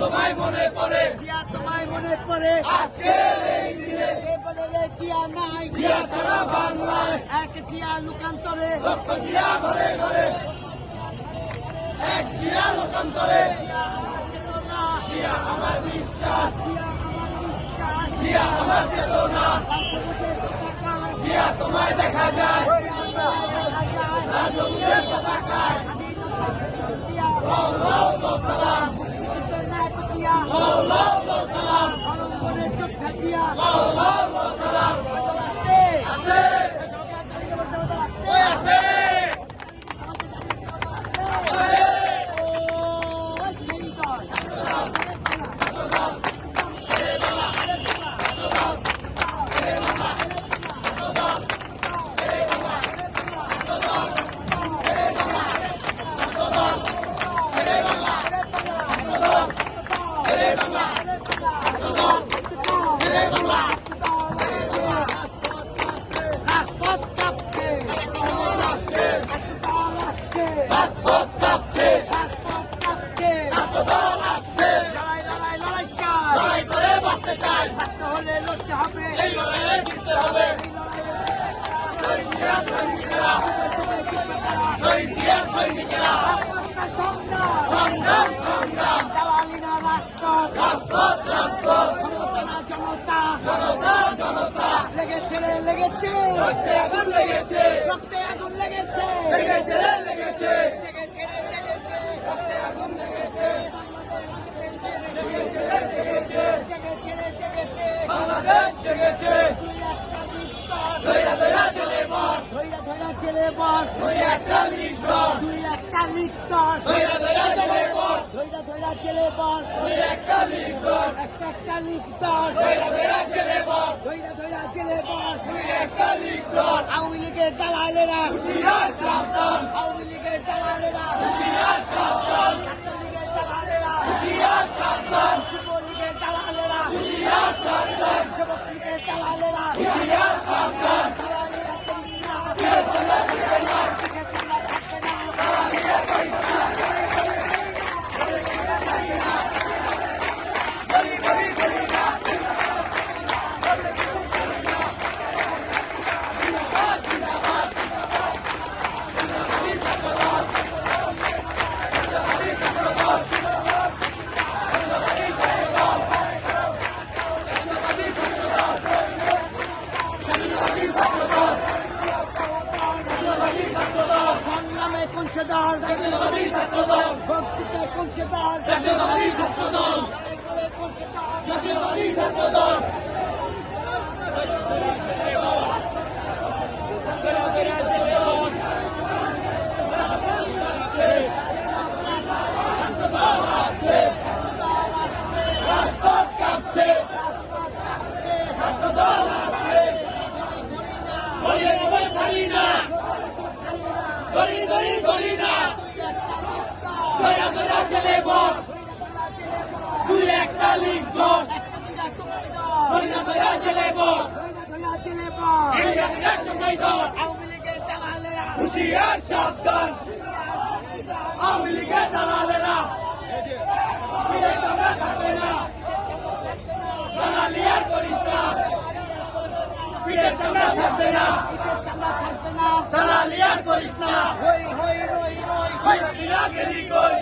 তোমায় মনে পড়ে জিয়া তোমায় মনে পড়ে আজকের এই নাই জিয়া সারা বাংলায় এক জিয়া লুকান্তরে রক্ত জিয়া এক জিয়া লোকান্তরে চেতনা জিয়া আমার বিশ্বাস জিয়া আমার বিশ্বাস জিয়া আমার চেতনা তোমায় দেখা যায়। রাজমুখের লেগেছে রক্তে আগুন লেগেছে রক্তে আগুন লেগেছে লেগেছে লেগেছে রক্তে আগুন লেগেছে বাংলাদেশ জেগেছে দুই একটা লিখবর দুই একটা জেলে দুই একটা একটা একটা লিপ্তর ধৈরা ধৈরা জেলে দুই একটা লিখবর আওয়ামী লীগের দালালেরা। হুশিয়ার সাবধান। আওয়ামী লীগের দালালেরা হুশিয়ার সাবধান ছাত্রলীগের দালালেরা হুশিয়ার সাবধান যুবলীগের দালালেরা হুশিয়ার সাবধান যুবক লীগের দালালেরা হুশিয়ার সাবধান দালালেরা করিস না কে চলে যাবে না থাকবে না গলি গলি গলি না সংগ্রামে ছাত্রদল ভক্তিতে দল জাতীয়তাবাদী ছাত্রদল ছাত্রদল রাজপথ কাঁপছে ছাত্রদল আসছে গড়িয়ে নেবে ছাড়ি না গড়ি গড়ি গড়ি না ধৈরা ধৈরা জেলে বর দুই একটা লিখ দল ধৈরা ধৈরা জেলে বর এই জাতির একটা দল আওয়ামী লীগের দালালেরা হুশিয়ার সাবধান আওয়ামী লীগের দালালেরা ছিঁড়ে চামড়া থাকবে না দালালি আর করিস না পিঠের চামড়া থাকবে না। চামড়া থাকবে না দালালি আর করিস না হই হই, রই রই। হই দিনা গেলি কই?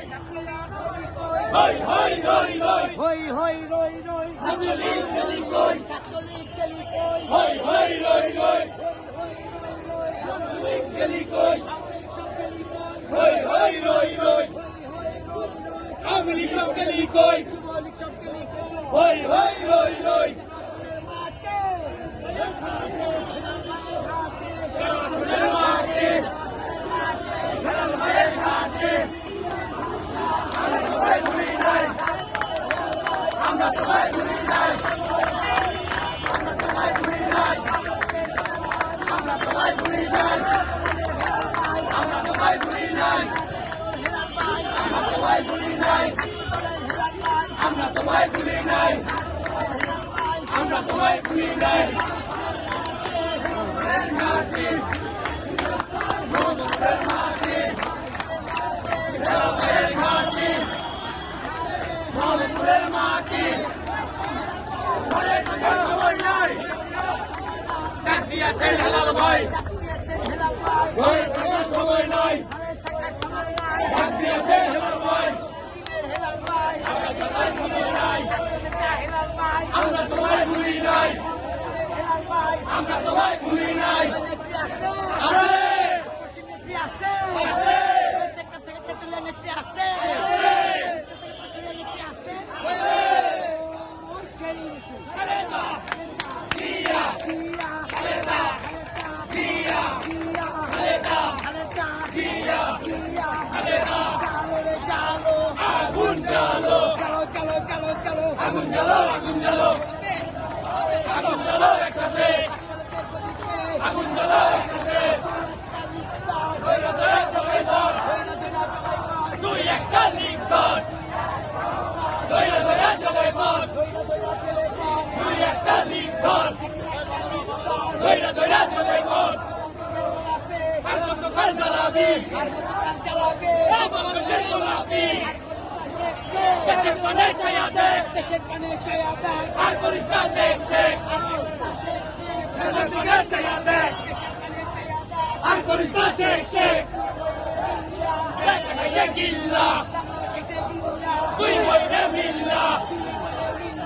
হই হই, রই সব গেলি কই? হই হই রই রই আসনের মাঠে আসনের মাঠে খেলার মায়ের ঘাটে আমরা সবাই ভুলি নাই আমরা সবাই ভুলি নাই আমরা সবাই ভুলি নাই আমরা সবাই ভুলি নাই। আমরা সবাই ভুলি নাই আমরা সবাই ভুলি নাই আমরা সবাই ভুলি নাই আমরা আমরা তোমায় ভুলি নাই মোহাম্মদপুরের মাটি ঘরে থাকার সময় নাই ডাক দিয়েছে হেলাল ভাই ঘরে থাকার সময় নাই ডাক দিয়েছে হেলাল ভাই আমরা তোমায় ভুলি নাই। আমরা তোমায় ভুলি নাই। আরে! জ্বালাবি চালাবে। গোলাপি দেশের পানে ছায়া দে দেশের পানে চায়া দেয় আর করিস না শেখ শেখ দেশের পানে ছায়া দে আর করিস না শেখ শেখ গিল্লা